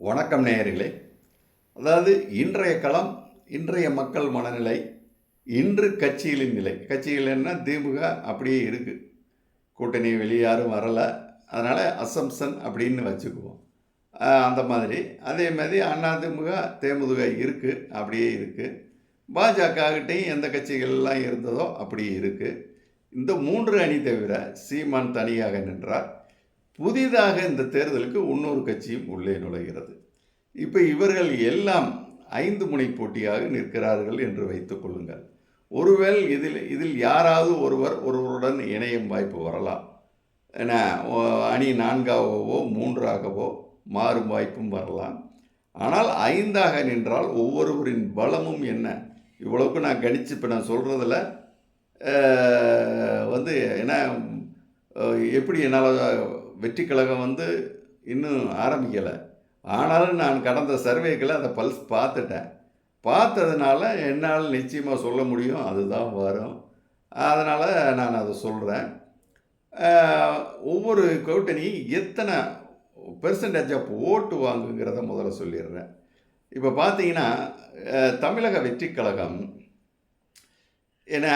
வணக்கம் நேயர்களே. அதாவது இன்றைய களம் இன்றைய மக்கள் மனநிலை இன்று கட்சிகளின் நிலை. கட்சிகள் என்ன? திமுக அப்படியே இருக்குது கூட்டணி வெளியே யாரும் வரலை. அதனால் அசம்சன் அப்படின்னு வச்சுக்குவோம். அந்த மாதிரி. அதே மாதிரி அதிமுக தேமுதுக இருக்குது அப்படியே இருக்குது பாஜககிட்டையும் எந்த கட்சிகள்லாம் இருந்ததோ அப்படியே இருக்குது இந்த மூன்று அணி தவிர சீமான் தனியாக நின்றார். புதிதாக இந்த தேர்தலுக்கு இன்னொரு கட்சியும் உள்ளே நுழைகிறது. இப்போ இவர்கள் எல்லாம் ஐந்து முனை போட்டியாக நிற்கிறார்கள் என்று வைத்துக் கொள்ளுங்கள். ஒருவேள் இதில் இதில் யாராவது ஒருவர் ஒருவருடன் இணையும் வாய்ப்பு வரலாம். என்ன அணி நான்காகவோ மூன்றாகவோ மாறும் வாய்ப்பும் வரலாம். ஆனால் ஐந்தாக நின்றால் ஒவ்வொருவரின் பலமும் என்ன? இவ்வளவுக்கு நான் கணிச்சு இப்போ நான் சொல்கிறதில் வந்து என்ன எப்படி என்னால் வெற்றி கழகம் வந்து இன்னும் ஆரம்பிக்கலை. ஆனாலும் நான் கடந்த சர்வேக்களை அந்த பல்ஸ் பார்த்துட்டேன். பார்த்ததுனால என்னால் நிச்சயமாக சொல்ல முடியும். அதுதான் வரும். அதனால் நான் அதை சொல்கிறேன் ஒவ்வொரு கூட்டணி எத்தனை பெர்சன்டேஜ் ஆஃப் ஓட்டு வாங்குங்கிறத முதல்ல சொல்லிடுறேன். இப்போ பார்த்தீங்கன்னா தமிழக வெற்றி கழகம் ஏன்னா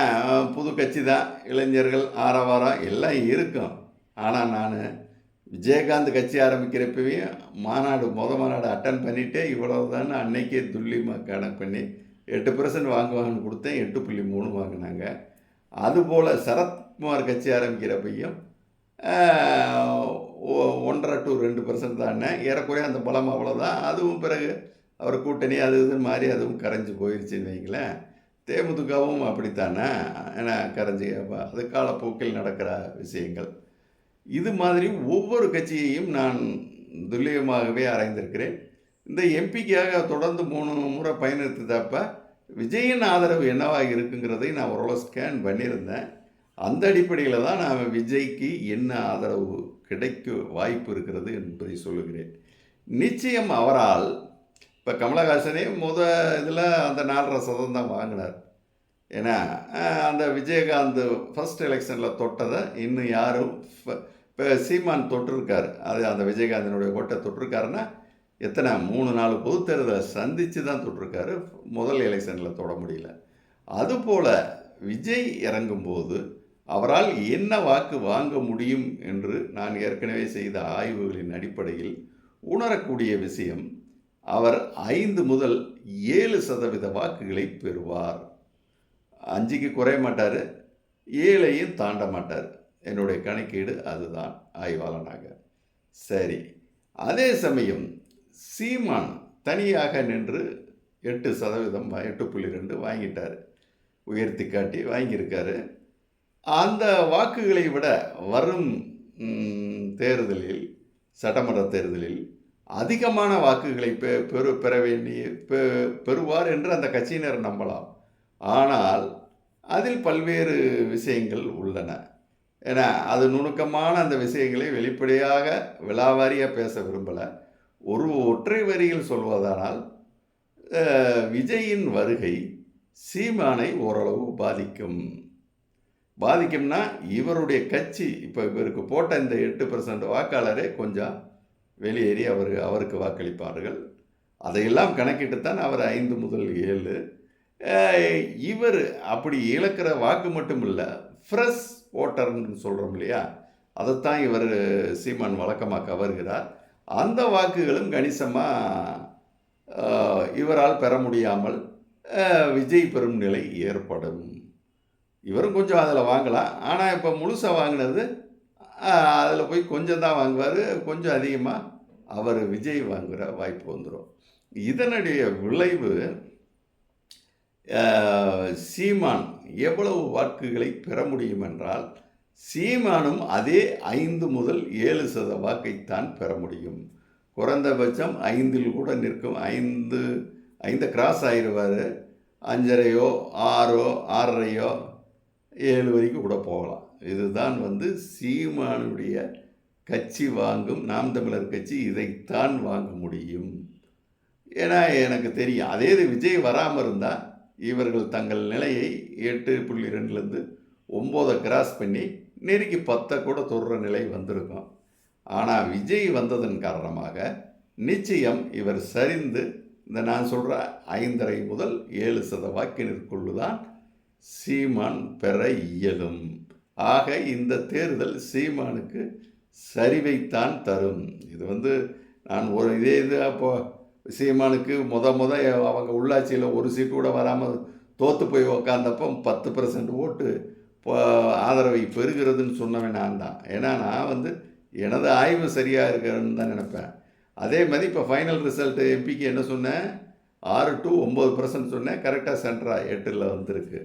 புது கட்சி தான். இளைஞர்கள் ஆரவாரம் எல்லாம் இருக்கும். ஆனால் நான் விஜயகாந்த் கட்சி ஆரம்பிக்கிறப்பவே மாநாடு முத மாநாடு அட்டன் பண்ணிவிட்டு இவ்வளவு தான் அன்னைக்கே துல்லியமாக கணக்கு பண்ணி எட்டு பர்சன்ட் வாங்குவாங்கன்னு கொடுத்தேன் எட்டு புள்ளி மூணு வாங்கினாங்க. அதுபோல் சரத்குமார் கட்சி ஆரம்பிக்கிறப்பையும் ஒ- ஒன்றரை டு ரெண்டு பர்சன்ட் தானே ஏறக்குறைய அந்த பலம் அவ்வளோதான் அதுவும் பிறகு அவர் கூட்டணி அது இதுன்னு மாறி அதுவும் கரைஞ்சி போயிடுச்சுன்னு வைங்களேன். தேமுதிகவும் அப்படித்தானே ஏன்னா கரைஞ்சி அது காலப்போக்கில் நடக்கிற விஷயங்கள். இது மாதிரி ஒவ்வொரு கட்சியையும் நான் துல்லியமாகவே ஆராய்ந்திருக்கிறேன். இந்த எம்பிக்காக தொடர்ந்து மூணு முறை பயணித்ததப்ப விஜயின் ஆதரவு என்னவாக இருக்குங்கிறதை நான் ஓரளவு ஸ்கேன் பண்ணியிருந்தேன். அந்த அடிப்படையில் தான் நான் விஜய்க்கு என்ன ஆதரவு கிடைக்க வாய்ப்பு இருக்கிறது என்பதை சொல்லுகிறேன். நிச்சயம் அவரால் இப்போ கமலஹாசனே முத இதில் அந்த நாலரை சதம் தான் வாங்கினார். ஏன்னா அந்த விஜயகாந்த் ஃபஸ்ட் எலெக்ஷனில் தொட்டதை இன்னும் யாரும் இப்போ சீமான் தொட்டிருக்காரு. அது அந்த விஜயகாந்தினுடைய ஓட்டை தொட்டிருக்காருன்னா எத்தனை மூணு நாலு பொதுத்தேர்தலை சந்தித்து தான் தொட்டிருக்காரு. முதல் எலெக்ஷனில் தொட முடியல. அதுபோல் விஜய் இறங்கும்போது அவரால் என்ன வாக்கு வாங்க முடியும் என்று நான் ஏற்கனவே செய்த ஆய்வுகளின் அடிப்படையில் உணரக்கூடிய விஷயம் அவர் ஐந்து முதல் ஏழு சதவீத வாக்குகளை பெறுவார். அஞ்சுக்கு குறைய மாட்டார் ஏழையும் தாண்ட மாட்டார். என்னுடைய கணக்கீடு அதுதான் ஆய்வாளனாக. சரி அதே சமயம் சீமான் தனியாக நின்று எட்டு சதவீதம் எட்டு புள்ளி ரெண்டு வாங்கிட்டார். உயர்த்தி காட்டி வாங்கியிருக்காரு. அந்த வாக்குகளை விட வரும் தேர்தலில் சட்டமன்ற தேர்தலில் அதிகமான வாக்குகளை பெ பெற வேண்டிய பெ- பெறுவார் என்று அந்த கட்சியினர் நம்பலாம். ஆனால் அதில் பல்வேறு விஷயங்கள் உள்ளன. ஏன்னா அது நுணுக்கமான அந்த விஷயங்களை வெளிப்படையாக விலாவாரியாக பேச விரும்பலை. ஒரு ஒற்றை வரியில் சொல்வதானால் விஜயின் வருகை சீமானை ஓரளவு பாதிக்கும். பாதிக்கும்னா இவருடைய கட்சி இப்போ இவருக்கு போட்ட இந்த எட்டு பர்சன்ட் வாக்காளரே கொஞ்சம் வெளியேறி அவர் அவருக்கு வாக்களிப்பார்கள். அதையெல்லாம் கணக்கிட்டு தான் அவர் ஐந்து முதல் ஏழு இவர் அப்படி இழக்கிற வாக்கு மட்டும் இல்லை ஃப்ரெஷ் ஓட்டர்னு சொல்கிறோம் இல்லையா? அதைத்தான் இவர் சீமான் வழக்கமாக கவர்கிறார். அந்த வாக்குகளும் கணிசமாக இவரால் பெற முடியாமல் விஜய் பெறும் நிலை ஏற்படும். இவரும் கொஞ்சம் அதில் வாங்கலாம். ஆனால் இப்போ முழுசாக வாங்கினது அதில் போய் கொஞ்சம் தான் வாங்குவார். கொஞ்சம் அதிகமாக அவர் விஜய் வாங்குகிற வாய்ப்பு வந்துடும் இதனுடைய விளைவு சீமான் எவ்வளவு வாக்குகளை பெற முடியும் என்றால் சீமானும் அதே ஐந்து முதல் ஏழு சத வாக்கைத்தான் பெற முடியும். குறைந்தபட்சம் ஐந்தில் கூட நிற்கும். ஐந்து ஐந்து கிராஸ் ஆயிடுவார் அஞ்சரையோ ஆறோ ஆறரையோ ஏழு வரைக்கும் கூட போகலாம். இதுதான் வந்து சீமானுடைய கட்சி வாங்கும் நாம் தமிழர் கட்சி இதைத்தான் வாங்க முடியும். ஏன்னா எனக்கு தெரியும். அதே இது விஜய் வராமல் இருந்தால் இவர்கள் தங்கள் நிலையை எட்டு புள்ளி ரெண்டுலேருந்து ஒம்போதை கிராஸ் பண்ணி நெருக்கி பத்தை கூட தொடுற நிலை வந்திருக்கும். ஆனால் விஜய் வந்ததன் காரணமாக நிச்சயம் இவர் சரிந்து இந்த நான் சொல்கிற ஐந்தரை முதல் ஏழு சத வாக்கினிற்குள்ளு தான் சீமான் பெற இயலும். ஆக இந்த தேர்தல் சீமானுக்கு சரிவைத்தான் தரும். இது வந்து நான் ஒரு இதே இது அப்போது சீமானுக்கு முத முத அவங்க உள்ளாட்சியில் ஒரு சீட்டு கூட வராமல் தோற்று போய் உக்காந்தப்போ பத்து பர்சன்ட் ஓட்டு இப்போ ஆதரவை பெறுகிறதுன்னு சொன்னவன் நான் தான். ஏன்னா நான் வந்து எனது ஆய்வு சரியாக இருக்கிறன்னு தான் நினப்பேன். அதே மாதிரி இப்போ ஃபைனல் ரிசல்ட்டு எம்பிக்கு என்ன சொன்னேன்? ஆறு டு ஒம்பது பர்சன்ட் சொன்னேன். கரெக்டாக சென்டராக எட்டில் வந்திருக்கு.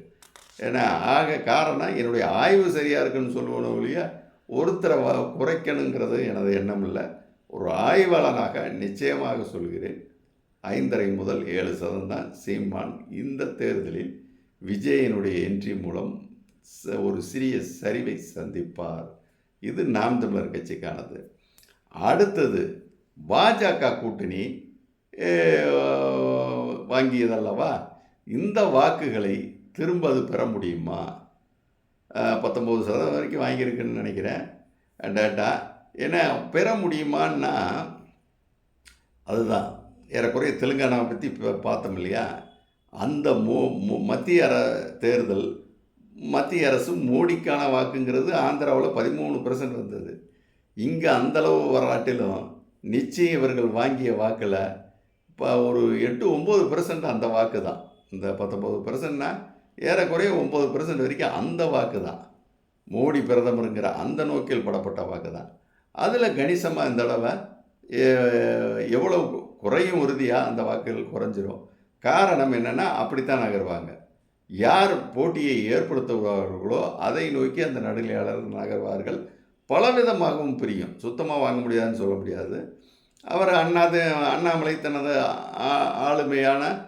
ஏன்னா ஆக காரணம் என்னுடைய ஆய்வு சரியாக இருக்குன்னு சொல்லுவோம் ஒழிய ஒருத்தரை வ குறைக்கணுங்கிறது எனது எண்ணம் இல்லை. ஒரு ஆய்வாளனாக நிச்சயமாக சொல்கிறேன். ஐந்தரை முதல் ஏழு சதம் தான் சீமான். இந்த தேர்தலில் விஜயனுடைய என்ட்ரி மூலம் ச- ஒரு சிறிய சரிவை சந்திப்பார். இது நாம் தமிழர் கட்சிக்கானது. அடுத்தது பாஜக கூட்டணி வாங்கியதல்லவா? இந்த வாக்குகளை திரும்ப அது பெற முடியுமா? பத்தொம்பது சதவீதம் வரைக்கும் வாங்கியிருக்குன்னு நினைக்கிறேன். டேட்டா ஏன்னா பெற முடியுமான்னா அதுதான். ஏறக்குறைய தெலுங்கானாவை பற்றி இப்போ பார்த்தோம் இல்லையா? அந்த மோ மத்திய அர தேர்தல் மத்திய அரசு மோடிக்கான வாக்குங்கிறது ஆந்திராவில் பதிமூணு பர்சன்ட் வந்தது இங்கே அந்தளவு வராட்டிலும் நிச்சயம் இவர்கள் வாங்கிய வாக்கில் இப்போ ஒரு எட்டு ஒம்பது பர்சன்ட் அந்த வாக்கு தான். இந்த பத்தொம்பது பர்சன்ட்னா ஏறக்குறைய ஒம்பது பர்சன்ட் வரைக்கும் அந்த வாக்கு தான். மோடி பிரதமருங்கிற அந்த நோக்கில் படப்பட்ட வாக்கு தான். அதில் கணிசமாக இந்த தடவை எவ்வளவு குறையும் உறுதியாக அந்த வாக்குகள் குறைஞ்சிரும். காரணம் என்னென்னா அப்படித்தான் நகர்வாங்க. யார் போட்டியை ஏற்படுத்துவார்களோ அதை நோக்கி அந்த நடுநிலையாளர்கள் நகர்வார்கள். பலவிதமாகவும் பிரியும். சுத்தமாக வாங்க முடியாதுன்னு சொல்ல முடியாது. அவர் அண்ணாது அண்ணாமலை தனது ஆ- ஆளுமையான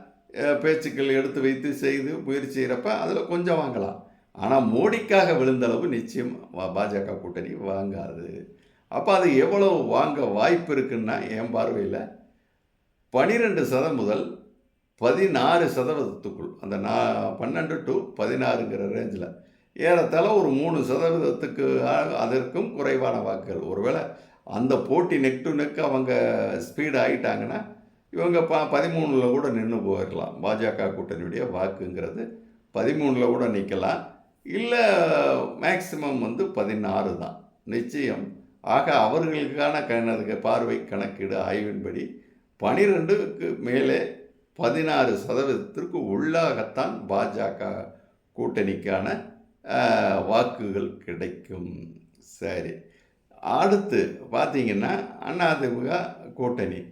பேச்சுக்கள் எடுத்து வைத்து செய்து முயற்சி செய்கிறப்ப அதில் கொஞ்சம் வாங்கலாம். ஆனால் மோடிக்காக விழுந்தளவு நிச்சயம் பாஜக கூட்டணி வாங்காது. அப்போ அது எவ்வளவு வாங்க வாய்ப்பு இருக்குன்னா என் பார்வையில் பனிரெண்டு சதம் முதல் பதினாறு சதவீதத்துக்குள் அந்த நா பன்னெண்டு டு பதினாறுங்கிற ரேஞ்சில் ஏறத்தாழ ஒரு மூணு சதவீதத்துக்கு அதற்கும் குறைவான வாக்குகள். ஒருவேளை அந்த போட்டி நெக் டு நெக் அவங்க ஸ்பீடு ஆகிட்டாங்கன்னா இவங்க ப பதிமூணில் கூட நின்று போயிடலாம் பாஜக கூட்டணியுடைய வாக்குங்கிறது பதிமூணில் கூட நிற்கலாம் இல்லை மேக்சிமம் வந்து பதினாறு தான். நிச்சயம். ஆக அவர்களுக்கான கணக்கு பார்வை கணக்கீடு ஆய்வின்படி பனிரெண்டுக்கு மேலே பதினாறு சதவீதத்திற்கு உள்ளாகத்தான் பாஜக கூட்டணிக்கான வாக்குகள் கிடைக்கும். சரி. அடுத்து பார்த்தீங்கன்னா அதிமுக கூட்டணி.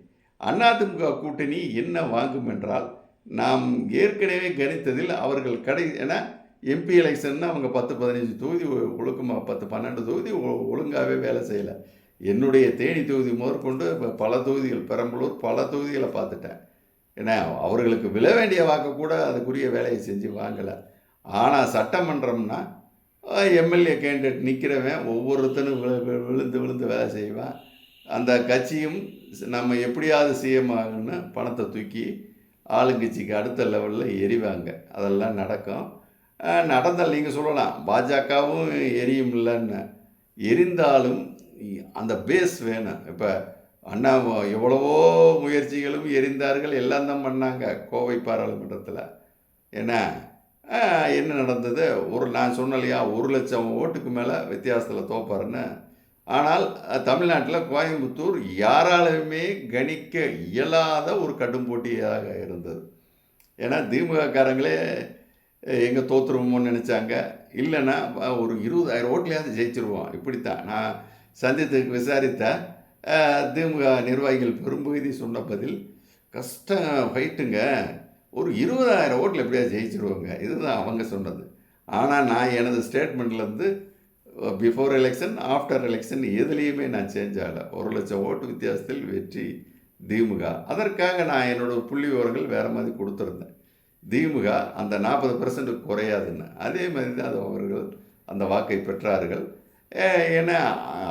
அதிமுக கூட்டணி என்ன வாங்கும் என்றால் நாம் ஏற்கனவே கணித்ததில் அவர்கள் கடை ஏன்னா எம்பி எலெக்ஷன்னா அவங்க பத்து பதினஞ்சு தொகுதி ஒழுக்கமாக பத்து பன்னெண்டு தொகுதி ஒ- ஒழுங்காகவே வேலை செய்யலை. என்னுடைய தேனி தொகுதி முதற்கொண்டு இப்போ பல தொகுதிகள் பெரம்பலூர் பல தொகுதிகளை பார்த்துட்டேன். ஏன்னா அவர்களுக்கு விழ வேண்டிய வாக்கு கூட அதுக்குரிய வேலையை செஞ்சு வாங்கலை. ஆனால் சட்டமன்றம்னா எம்எல்ஏ கேண்டிடேட் நிற்கிறவன் ஒவ்வொருத்தனும் விழு விழுந்து விழுந்து வேலை செய்வான். அந்த கட்சியும் நம்ம எப்படியாவது சிஎம் ஆகணும்னு பணத்தை தூக்கி ஆளுங்கட்சிக்கு அடுத்த லெவலில் எரிவாங்க அதெல்லாம் நடக்கும். நடந்தால் நீங்கள் சொல்லலாம் பாஜகவும் எரியும் இல்லைன்னு. எரிந்தாலும் அந்த பேஸ் வேணும். இப்போ அண்ணா எவ்வளவோ முயற்சிகளும் எரிந்தார்கள். எல்லாம் தான் பண்ணாங்க கோவை பாராளுமன்றத்தில். என்ன? என்ன நடந்தது? ஒரு நான் சொன்னேன் இல்லையா ஒரு லட்சம் ஓட்டுக்கு மேலே வித்தியாசத்தில் தோப்பாருன்னு. ஆனால் தமிழ்நாட்டில் கோயம்புத்தூர் யாராலுமே கணிக்க இயலாத ஒரு கடும் போட்டியாக இருந்தது. ஏன்னா திமுககாரங்களே எங்கே தோற்றுருவோம்னு நினச்சாங்க. இல்லைன்னா ஒரு இருபதாயிரம் ஓட்லையாவது ஜெயிச்சிருவோம். இப்படித்தான். நான் சந்தித்து விசாரித்த திமுக நிர்வாகிகள் பெரும்பகுதி சொன்ன பதில் கஷ்டம் ஃபைட்டுங்க ஒரு இருபதாயிரம் ஓட்டில் எப்படியா ஜெயிச்சிருவாங்க. இதுதான் அவங்க சொன்னது. ஆனால் நான் எனது ஸ்டேட்மெண்ட்லேருந்து பிஃபோர் எலெக்ஷன் ஆஃப்டர் எலெக்ஷன் எதுலேயுமே நான் சேஞ்ச் ஆகலை. ஒரு லட்சம் ஓட்டு வித்தியாசத்தில் வெற்றி திமுக. அதற்காக நான் என்னோட புள்ளி விவரங்கள் வேறு மாதிரி கொடுத்துருந்தேன். திமுக அந்த நாற்பது பர்சன்ட் குறையாதுன்னு. அதே மாதிரி தான் அது அவர்கள் அந்த வாக்கை பெற்றார்கள். ஏன்னா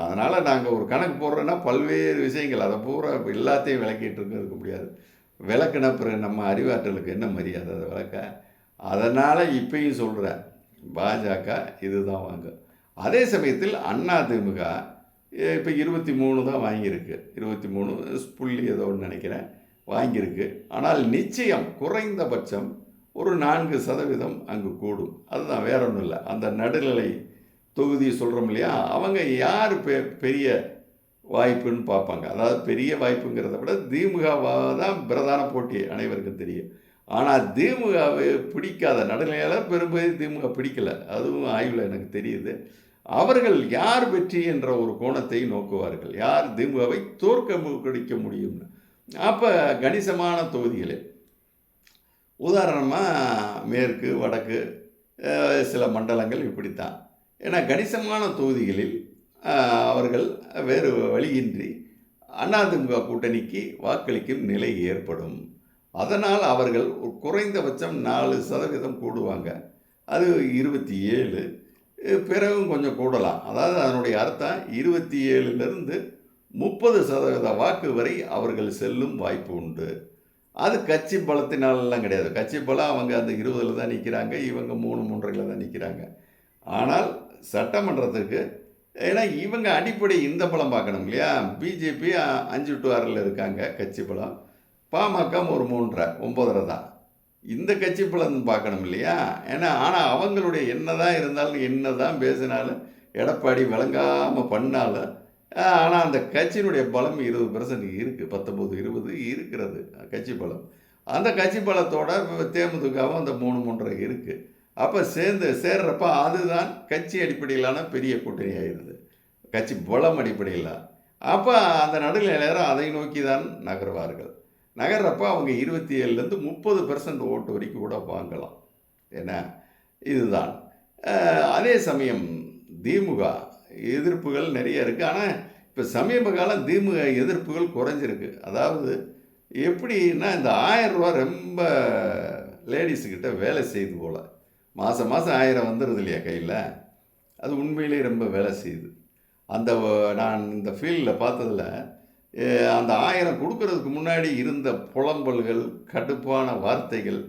அதனால் நாங்கள் ஒரு கணக்கு போடுறோன்னா பல்வேறு விஷயங்கள் அதை பூரா எல்லாத்தையும் விளக்கிட்டு இருக்க இருக்க முடியாது. விளக்குன பிறகு நம்ம அறிவாற்றலுக்கு என்ன மரியாதை அதை விளக்க? அதனால் இப்பயும் சொல்கிறேன் பாஜக இதுதான் வாங்க. அதே சமயத்தில் அண்ணா திமுக இப்போ இருபத்தி மூணு தான் வாங்கியிருக்கு. இருபத்தி மூணு புள்ளி ஏதோ ஒன்று நினைக்கிறேன் வாங்கியிருக்கு. ஆனால் நிச்சயம் குறைந்தபட்சம் ஒரு நான்கு சதவீதம் அங்கு கூடும். அதுதான் வேற ஒன்றும் இல்லை. அந்த நடுநிலை தொகுதி சொல்கிறோம் இல்லையா? அவங்க யார் பெ பெரிய வாய்ப்புன்னு பார்ப்பாங்க. அதாவது பெரிய வாய்ப்புங்கிறத விட திமுகவாக தான் பிரதான போட்டி அனைவருக்கும் தெரியும். ஆனால் திமுகவை பிடிக்காத நடுநிலையால் பெரும்பகுதி திமுக பிடிக்கல. அதுவும் ஆய்வில் எனக்கு தெரியுது. அவர்கள் யார் வெற்றி என்ற ஒரு கோணத்தை நோக்குவார்கள்? யார் திமுகவை தோற்க முடிக்க முடியும்னு? அப்போ கணிசமான தொகுதிகளில் உதாரணமாக மேற்கு வடக்கு சில மண்டலங்கள் இப்படித்தான். ஏன்னா கணிசமான தொகுதிகளில் அவர்கள் வேறு வழியின்றி அதிமுக கூட்டணிக்கு வாக்களிக்கும் நிலை ஏற்படும். அதனால் அவர்கள் ஒரு குறைந்தபட்சம் நாலு சதவீதம் கூடுவாங்க. அது இருபத்தி ஏழு பிறகும் கொஞ்சம் கூடலாம். அதாவது அதனுடைய அர்த்தம் இருபத்தி ஏழுலேருந்து முப்பது சதவீத வாக்கு வரை அவர்கள் செல்லும் வாய்ப்பு உண்டு. அது கட்சி பலத்தினாலெல்லாம் கிடையாது. கட்சி பலம் அவங்க அந்த இருபதில் தான் நிற்கிறாங்க இவங்க மூணு மூன்றையில் தான் நிற்கிறாங்க ஆனால் சட்டமன்றத்துக்கு ஏன்னா இவங்க அடிப்படை இந்த பலம் பார்க்கணும் இல்லையா? பிஜேபி அஞ்சு டு ஆறில் இருக்காங்க கட்சி பலம் பாமக ஒரு மூன்றரை ஒம்பதரை தான். இந்த கட்சி பழம் பார்க்கணும் இல்லையா? ஏன்னா ஆனால் அவங்களுடைய என்ன தான் இருந்தாலும் என்ன தான் பேசினாலும் எடப்பாடி விளங்காமல் பண்ணாலும் ஆனால் அந்த கட்சியினுடைய பலம் இருபது பர்சன்ட் இருக்குது பத்தொம்பது இருபது இருக்கிறது கட்சி பலம். அந்த கட்சி பலத்தோட தேமுதிகவும் அந்த மூணு மூன்றரை இருக்குது அப்போ சேர்ந்து சேர்றப்ப அதுதான் கட்சி அடிப்படையிலான பெரிய கூட்டணி ஆயிடுது கட்சி பலம் அடிப்படையில். அப்போ அந்த நடுநிலையாளர் அதை நோக்கி தான் நகர்வார்கள். நகர்றப்ப அவங்க இருபத்தி ஏழுலேருந்து முப்பது பெர்சன்ட் ஓட்டு வரைக்கும் கூட வாங்கலாம். என்ன? இதுதான். அதே சமயம் திமுக எதிர்ப்புகள் நிறைய இருக்குது ஆனால் இப்போ சமீப காலம் திமுக எதிர்ப்புகள் குறைஞ்சிருக்கு. அதாவது எப்படின்னா இந்த ஆயிரம் ரூபா ரொம்ப லேடிஸுக்கிட்ட வேலை செய்து போல். மாதம் மாதம் ஆயிரம் வந்துடுது இல்லையா கையில்? அது உண்மையிலேயே ரொம்ப வேலை செய்யுது. அந்த நான் இந்த ஃபீல்டில் பார்த்ததில் அந்த ஆயிரம் கொடுக்கறதுக்கு முன்னாடி இருந்த புலம்பல்கள் கடுப்பான வார்த்தைகள்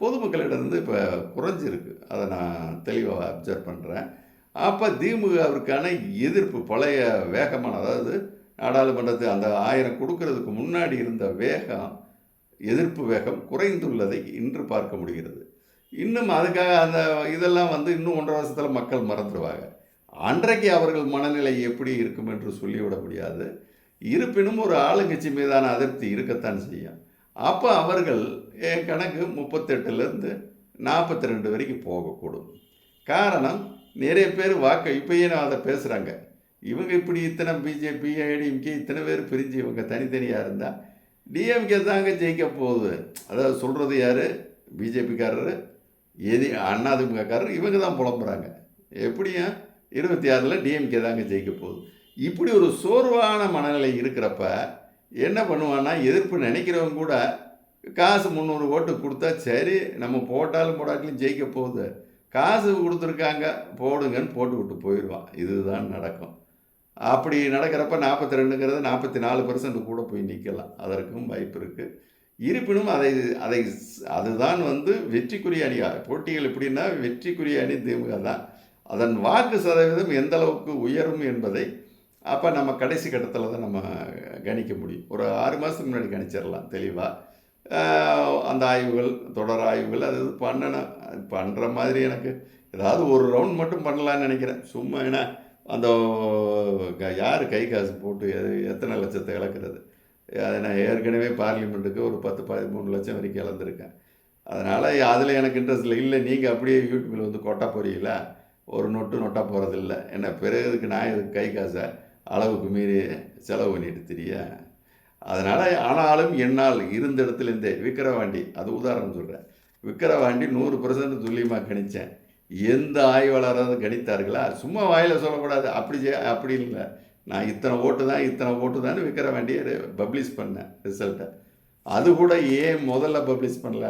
பொதுமக்களிடந்து இப்போ குறைஞ்சிருக்கு. அதை நான் தெளிவாக அப்சர்வ் பண்ணுறேன் அப்போ திமுகவிற்கான எதிர்ப்பு பழைய வேகமான அதாவது நாடாளுமன்றத்து அந்த ஆயிரம் கொடுக்கறதுக்கு முன்னாடி இருந்த வேகம் எதிர்ப்பு வேகம் குறைந்துள்ளதை இன்று பார்க்க முடிகிறது. இன்னும் அதுக்காக அந்த இதெல்லாம் வந்து இன்னும் ஒன்றரை வருஷத்தில் மக்கள் மறந்துடுவாங்க அன்றைக்கு அவர்கள் மனநிலை எப்படி இருக்கும் என்று சொல்லிவிட முடியாது. இருப்பினும் ஒரு ஆளுங்கட்சி மீதான அதிருப்தி இருக்கத்தான் செய்யும். அப்போ அவர்கள் என் கணக்கு முப்பத்தெட்டுலேருந்து நாற்பத்தி ரெண்டு வரைக்கும் போகக்கூடும். காரணம் நிறைய பேர் வாக்கு இப்போயே நான் அதை பேசுகிறாங்க இவங்க இப்படி இத்தனை பிஜேபி ஏடிஎம்கே இத்தனை பேர் பிரிஞ்சு இவங்க தனித்தனியாக இருந்தால் டிஎம்கே தாங்க ஜெயிக்க போகுது. அதாவது சொல்கிறது யார்? பிஜேபிக்காரர் எதி அண்ணாதிமுகக்காரர் இவங்க தான் புலம்புறாங்க. எப்படியும் இருபத்தி ஆறில் டிஎம்கே தாங்க ஜெயிக்க போகுது. இப்படி ஒரு சோர்வான மனநிலை இருக்கிறப்ப என்ன பண்ணுவான்னா எதிர்ப்பு நினைக்கிறவங்க கூட காசு முந்நூறு ஓட்டு கொடுத்தா சரி நம்ம போட்டாலும் போடாட்டிலும் ஜெயிக்க போகுது. காசு கொடுத்துருக்காங்க போடுங்கன்னு போட்டு விட்டு போயிடுவான் இதுதான் நடக்கும். அப்படி நடக்கிறப்ப நாற்பத்தி ரெண்டுங்கிறது நாற்பத்தி நாலு பர்சன்ட் கூட போய் நிற்கலாம் அதற்கும் வாய்ப்பு இருக்குது இருப்பினும் அதை அதை அதுதான் வந்து வெற்றிக்குரிய அணியாக போட்டிகள் எப்படின்னா வெற்றிக்குரிய அணி திமுக தான். அதன் வாக்கு சதவீதம் எந்த அளவுக்கு உயரும் என்பதை அப்போ நம்ம கடைசி கட்டத்தில் தான் நம்ம கணிக்க முடியும். ஒரு ஆறு மாதத்துக்கு முன்னாடி கணிச்சிடலாம் தெளிவாக அந்த ஆய்வுகள் தொடர் ஆய்வுகள் அது இது பண்ணணும். அது பண்ணுற மாதிரி எனக்கு ஏதாவது ஒரு ரவுண்ட் மட்டும் பண்ணலான்னு நினைக்கிறேன். சும்மா ஏன்னா அந்த க- யார் கை காசு போட்டு எத்தனை லட்சத்தை இழக்கிறது? அதை நான் ஏற்கனவே பார்லிமெண்ட்டுக்கு ஒரு பத்து பதிமூணு லட்சம் வரைக்கும் இழந்திருக்கேன். அதனால் அதில் எனக்கு இன்ட்ரெஸ்ட் இல்லை. இல்லை நீங்கள் அப்படியே யூடியூப்பில் வந்து கொட்டா போகிறீங்களா ஒரு நொட்டு நொட்டா போகிறதில்ல என்ன பிறகுக்கு நான் இதுக்கு கை காசை அளவுக்கு மீறி செலவு பண்ணிட்டு தெரிய? அதனால் ஆனாலும் என்னால் இருந்த இடத்துலேருந்தே விக்கிரவாண்டி அது உதாரணம் சொல்கிறேன் விக்கிரவாண்டி நூறு பர்சன்ட் துல்லியமாக கணித்தேன் எந்த ஆய்வாளராக கணித்தார்களா? சும்மா வாயில் சொல்லக்கூடாது. அப்படி அப்படி இல்லை. நான் இத்தனை ஓட்டு தான் இத்தனை ஓட்டு தான் விக்கிரவாண்டியை பப்ளிஷ் பண்ணேன் ரிசல்ட்டை அது கூட ஏன் முதல்ல பப்ளிஷ் பண்ணல?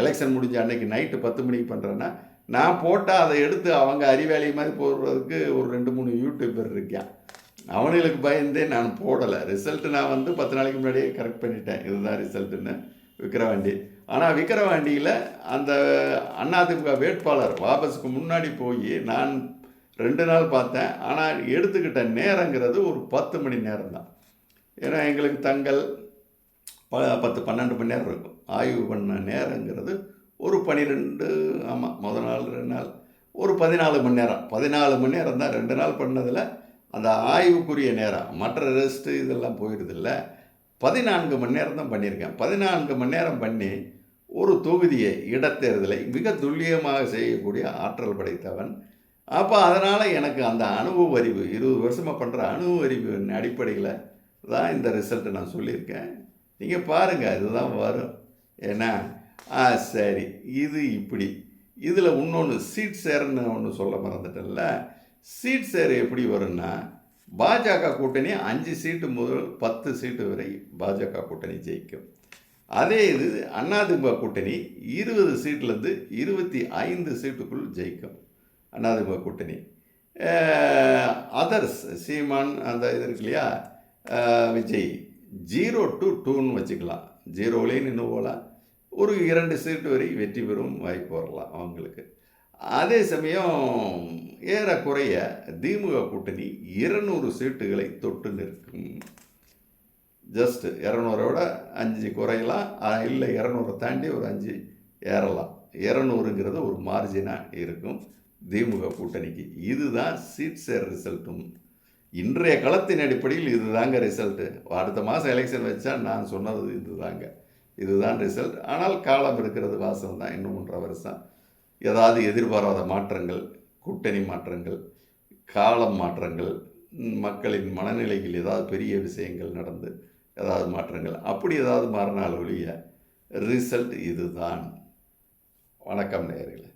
எலெக்ஷன் முடிஞ்ச அன்னைக்கு நைட்டு பத்து மணிக்கு பண்ணுறேன்னா நான் போட்டால் அதை எடுத்து அவங்க அறிவாளி மாதிரி போடுறதுக்கு ஒரு ரெண்டு மூணு யூடியூபர் இருக்கேன் அவனுங்களுக்கு பயந்தே நான் போடலை. ரிசல்ட்டு நான் வந்து பத்து நாளைக்கு முன்னாடியே கரெக்ட் பண்ணிட்டேன். இதுதான் ரிசல்ட்டுன்னு விக்கிரவாண்டி ஆனால் விக்கிரவாண்டியில் அந்த அதிமுக வேட்பாளர் வாபஸுக்கு முன்னாடி போய் நான் ரெண்டு நாள் பார்த்தேன். ஆனால் எடுத்துக்கிட்ட நேரங்கிறது ஒரு பத்து மணி நேரம் தான் ஏன்னா எங்களுக்கு தங்கள் ப பத்து பன்னெண்டு மணி நேரம் இருக்கும். ஆய்வு பண்ண நேரங்கிறது ஒரு பன்னிரெண்டு ஆமாம் முதல் நாள் ரெண்டு நாள். ஒரு பதினாலு மணி நேரம். பதினாலு மணி நேரம் தான் ரெண்டு நாள் பண்ணதில் அந்த ஆய்வுக்குரிய நேரம். மற்ற ரெஸ்ட்டு இதெல்லாம் போயிடுதில்ல. பதினான்கு மணி நேரம் தான் பண்ணியிருக்கேன். பதினான்கு மணி நேரம் பண்ணி ஒரு தொகுதியை இடத்தேர்தலை மிக துல்லியமாக செய்யக்கூடிய ஆற்றல் படைத்தவன் அப்போ அதனால் எனக்கு அந்த அனுபவ அறிவு இருபது வருஷமாக பண்ணுற அனுபவ அறிவின் அடிப்படையில் தான் இந்த ரிசல்ட்டை நான் சொல்லியிருக்கேன். நீங்கள் பாருங்கள் இதுதான் வரும். ஏன்னா ஆ சரி இது இப்படி. இதில் இன்னொன்று சீட் சேருன்னு ஒன்று சொல்ல மறந்துட்டேன்ல. சீட் சேர் எப்படி வரும்னா பாஜக கூட்டணி அஞ்சு சீட்டு முதல் பத்து சீட்டு வரை பாஜக கூட்டணி ஜெயிக்கும். அதே இது அதிமுக கூட்டணி இருபது சீட்லேருந்து இருபத்தி ஐந்து சீட்டுக்குள் ஜெயிக்கும். அதிமுக கூட்டணி. அதர்ஸ் சீமான் அந்த இது இருக்கு இல்லையா? விஜய். ஜீரோ டு டூன்னு வச்சுக்கலாம். ஜீரோலேயும் நின்று போகலாம். ஒரு இரண்டு சீட்டு வரை வெற்றி பெறும் வாய்ப்பு வரலாம் அவங்களுக்கு. அதே சமயம் ஏறக்குறைய திமுக கூட்டணி இருநூறு சீட்டுகளை தொட்டு நிற்கும். ஜஸ்ட் இரநூறோட அஞ்சு குறையலாம். இல்லை இரநூறை தாண்டி ஒரு அஞ்சு ஏறலாம். இரநூறுங்கிறது ஒரு மார்ஜினாக இருக்கும். திமுக கூட்டணிக்கு. இதுதான் சீட் சேர் ரிசல்ட்டும் இன்றைய களத்தின் அடிப்படையில் இதுதாங்க ரிசல்ட்டு அடுத்த மாதம் எலெக்ஷன் வச்சா நான் சொன்னது இதுதாங்க. இதுதான் ரிசல்ட் ஆனால் காலம் இருக்கிறது வாசம் தான். இன்னும் ஒன்றரை வருஷம். ஏதாவது எதிர்பாராத மாற்றங்கள் கூட்டணி மாற்றங்கள் காலம் மாற்றங்கள் மக்களின் மனநிலையில் ஏதாவது பெரிய விஷயங்கள் நடந்து ஏதாவது மாற்றங்கள். அப்படி ஏதாவது மாறினால் ஒழிய ரிசல்ட் இதுதான். வணக்கம் நேரில்